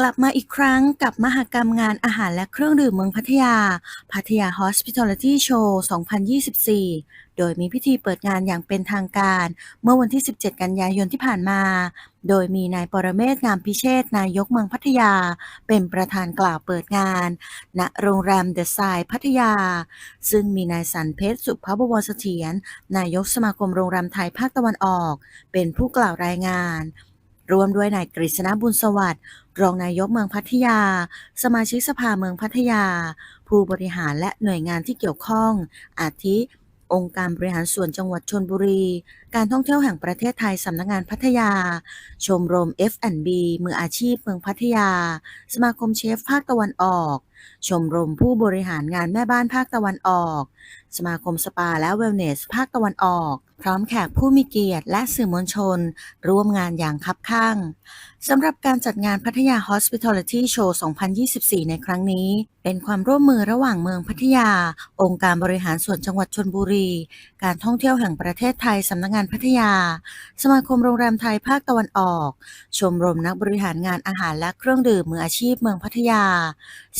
กลับมาอีกครั้งกับมหกรรมงานอาหารและเครื่องดื่มเมืองพัทยา พัทยา Hospitality Show 2024 โดยมีพิธีเปิดงานอย่างเป็นทางการ เมื่อวันที่ 17 กันยายนที่ผ่านมา โดยมีนายปรเมศงามพิเชษนายกเมืองพัทยา เป็นประธานกล่าวเปิดงาน ณ โรงแรมเดอะไซน์พัทยา ซึ่งมีนายสันเพชรสุภบวรเสถียรนายกสมาคมโรงแรมไทยภาคตะวันออก เป็นผู้กล่าวรายงาน รวมด้วยนายกฤษณบุญสวัสดิ์รองนายกเมืองพัทยา สมาชิกสภาเมืองพัทยา ผู้บริหารและหน่วยงานที่เกี่ยวข้อง อาทิ องค์การบริหารส่วนจังหวัดชนบุรี การท่องเที่ยวแห่งประเทศไทยสำนักงานพัทยา ชมรม F&B มืออาชีพเมืองพัทยา สมาคมเชฟภาคตะวันออก ชมรมผู้บริหารงานแม่บ้านภาคตะวันออก สมาคมสปาและเวลเนสภาคตะวันออก พร้อมแขกผู้มีเกียรติและสื่อมวลชน ร่วมงานอย่างคับข้างสำหรับการจัดงานพัทยา Hospitality Show 2024 ในครั้งนี้ เป็นความร่วมมือระหว่างเมืองพัทยา องค์การบริหารส่วนจังหวัดชนบุรี การท่องเที่ยวแห่งประเทศไทยสำนักงานพัทยา สมาคมโรงแรมไทยภาคตะวันออก ชมรมนักบริหารงานอาหารและเครื่องดื่มมืออาชีพเมืองพัทยา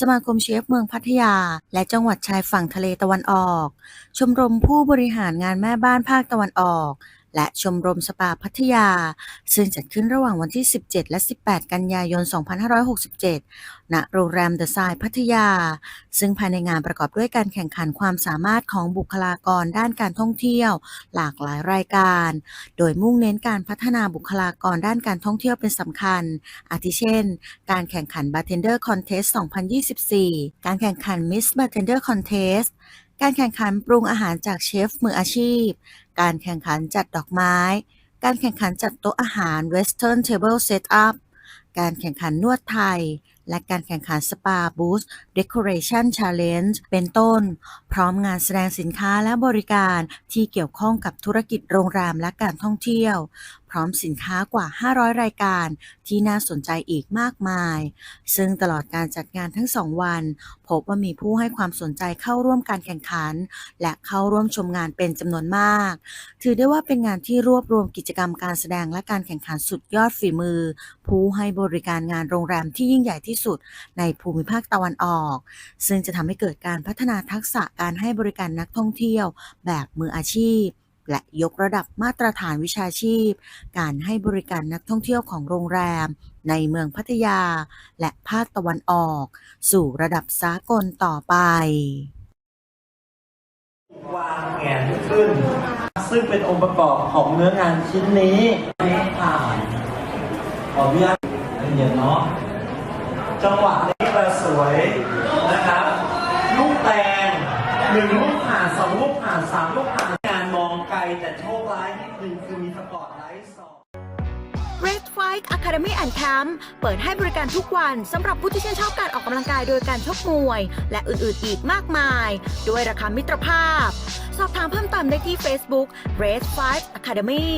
สมาคมเชฟเมืองพัทยา และจังหวัดชายฝั่งทะเลตะวันออก ชมรมผู้บริหารงานแม่บ้านภาคตะวันออก และชมรมสปาพัทยา ซึ่งจัดขึ้นระหว่างวันที่ 17 และ 18 กันยายน 2567 ณ โรงแรมเดอะไซน์พัทยา ซึ่งภายในงานประกอบด้วยการแข่งขันความสามารถของบุคลากรด้านการท่องเที่ยว หลากหลายรายการ โดยมุ่งเน้นการพัฒนาบุคลากรด้านการท่องเที่ยวเป็นสำคัญ อาทิเช่น การแข่งขัน Bartender Contest 2024 การแข่งขัน Miss Bartender Contest การแข่งขันปรุงอาหารจากเชฟมืออาชีพ การแข่งขันจัดดอกไม้ การแข่งขันจัดโต๊ะอาหาร Western Table Setup การแข่งขันนวดไทย และการแข่งขันสปาบูส Decoration Challenge เป็นต้น พร้อมงานแสดงสินค้าและบริการที่เกี่ยวข้องกับธุรกิจโรงแรมและการท่องเที่ยว พร้อมสินค้ากว่า 500 รายการที่น่าสนใจอีกมากมาย ซึ่งตลอดการจัดงานทั้งสองวัน พบว่ามีผู้ให้ความสนใจเข้าร่วมการแข่งขัน และเข้าร่วมชมงานเป็นจำนวนมาก ถือได้ว่าเป็นงานที่รวบรวมกิจกรรมการแสดงและการแข่งขันสุดยอดฝีมือ ผู้ให้บริการงานโรงแรมที่ยิ่งใหญ่ที่สุดในภูมิภาคตะวันออก ซึ่งจะทำให้เกิดการพัฒนาทักษะการให้บริการนักท่องเที่ยว แบบมืออาชีพ และยกระดับมาตรฐานวิชาชีพ การให้บริการนักท่องเที่ยวของโรงแรม ในเมืองพัทยา และภาคตะวันออก สู่ระดับสากลต่อไปวางแผนขึ้น ซึ่งเป็นองค์ประกอบของเนื้องานชิ้นนี้ผ่านขออนุญาตเย็นเนาะ จังหวะนี้ก็สวยนะครับ ลูกแตงหนึ่งลูกผ่านสองลูกผ่านสามลูกผ่านงานมองไกลแต่โชคร้ายนิดนึงคือมีสปอตไลท์สอง Red Fight Academy and Camp เปิดให้บริการทุกวันสำหรับผู้ที่ชื่นชอบการออกกำลังกายโดยการชกมวย และอื่นๆอีกมากมาย ด้วยราคามิตรภาพ สอบถามเพิ่มเติมได้ที่ Facebook Red Fight Academy